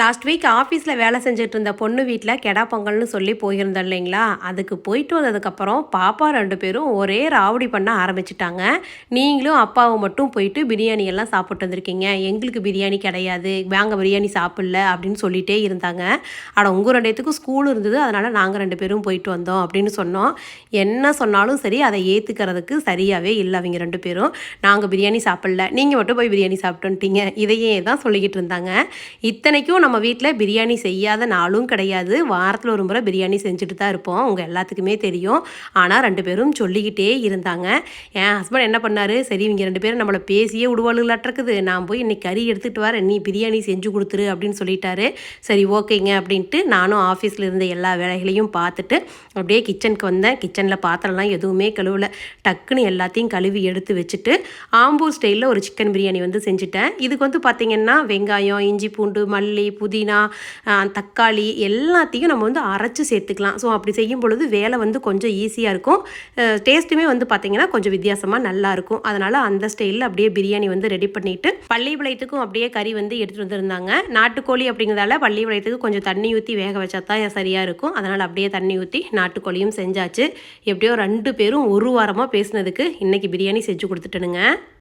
Last week ஆஃபீஸில் வேலை செஞ்சுட்டு இருந்த பொண்ணு வீட்டில் கெடா பொங்கல்னு சொல்லி போயிருந்தோம் இல்லைங்களா? அதுக்கு போயிட்டு வந்ததுக்கப்புறம் பாப்பா ரெண்டு பேரும் ஒரே ராவடி பண்ண ஆரம்பிச்சிட்டாங்க. நீங்களும் அப்பாவும் மட்டும் போயிட்டு பிரியாணி எல்லாம் சாப்பிட்டு வந்திருக்கீங்க. எங்களுக்கு பிரியாணி கிடையாது. வாங்க பிரியாணி சாப்பிடல அப்படின்னு சொல்லிட்டே இருந்தாங்க. ஆனால் உங்கள் ரெண்டுத்துக்கும் ஸ்கூல் இருந்தது. அதனால் நாங்கள் ரெண்டு பேரும் போயிட்டு வந்தோம் அப்படின்னு சொன்னோம். என்ன சொன்னாலும் சரி அதை ஏற்றுக்கிறதுக்கு சரியாகவே இல்லை அவங்க ரெண்டு பேரும். நாங்கள் பிரியாணி சாப்பிடல. நீங்கள் மட்டும் போய் பிரியாணி சாப்பிட்டுன்ட்டீங்க இதையே தான் சொல்லிக்கிட்டு இருந்தாங்க. இத்தனைக்கும் நம்ம வீட்டில் பிரியாணி செய்யாத நாளும் கிடையாது. வாரத்தில் ஒரு முறை பிரியாணி செஞ்சுட்டு தான் இருப்போம். உங்கள் எல்லாத்துக்குமே தெரியும். ஆனால் ரெண்டு பேரும் சொல்லிக்கிட்டே இருந்தாங்க. என் ஹஸ்பண்ட் என்ன பண்ணார்? சரி இவங்க ரெண்டு பேரும் நம்மளை பேசியே விடுவாளுலாட்டிருக்குது நான் போய் இன்னைக்கு கறி எடுத்துகிட்டு வரேன். நீ பிரியாணி செஞ்சு கொடுத்துரு அப்படின்னு சொல்லிட்டாரு. சரி ஓகேங்க அப்படின்ட்டு நானும் ஆஃபீஸில் இருந்த எல்லா வேலைகளையும் பார்த்துட்டு அப்படியே கிச்சனுக்கு வந்தேன். கிச்சனில் பாத்திரம்லாம் எதுவுமே கழுவல. டக்குன்னு எல்லாத்தையும் கழுவி எடுத்து வச்சுட்டு ஆம்பூர் ஸ்டைலில் ஒரு சிக்கன் பிரியாணி வந்து செஞ்சுட்டேன். இதுக்கு வந்து பார்த்திங்கன்னா வெங்காயம் இஞ்சி பூண்டு மல்லி புதினா தக்காளி எல்லாத்தையும் நம்ம வந்து அரைச்சி சேர்த்துக்கலாம். ஸோ அப்படி செய்யும் பொழுது வேலை வந்து கொஞ்சம் ஈஸியாக இருக்கும். டேஸ்ட்டுமே வந்து பார்த்திங்கன்னா கொஞ்சம் வித்தியாசமாக நல்லாயிருக்கும் அதனால் அந்த ஸ்டைலில் அப்படியே பிரியாணி வந்து ரெடி பண்ணிட்டு பள்ளி விளையத்துக்கும் அப்படியே கறி வந்து எடுத்துகிட்டு வந்திருந்தாங்க. நாட்டுக்கோழி அப்படிங்கிறதால பள்ளி விளையத்துக்கு கொஞ்சம் தண்ணி ஊற்றி வேக வச்சா தான் சரியாக இருக்கும். அதனால் அப்படியே தண்ணி ஊற்றி நாட்டுக்கோழியும் செஞ்சாச்சு. எப்படியோ ரெண்டு பேரும் ஒரு வாரமாக பேசினதுக்கு இன்றைக்கி பிரியாணி செஞ்சு கொடுத்துட்டனுங்க.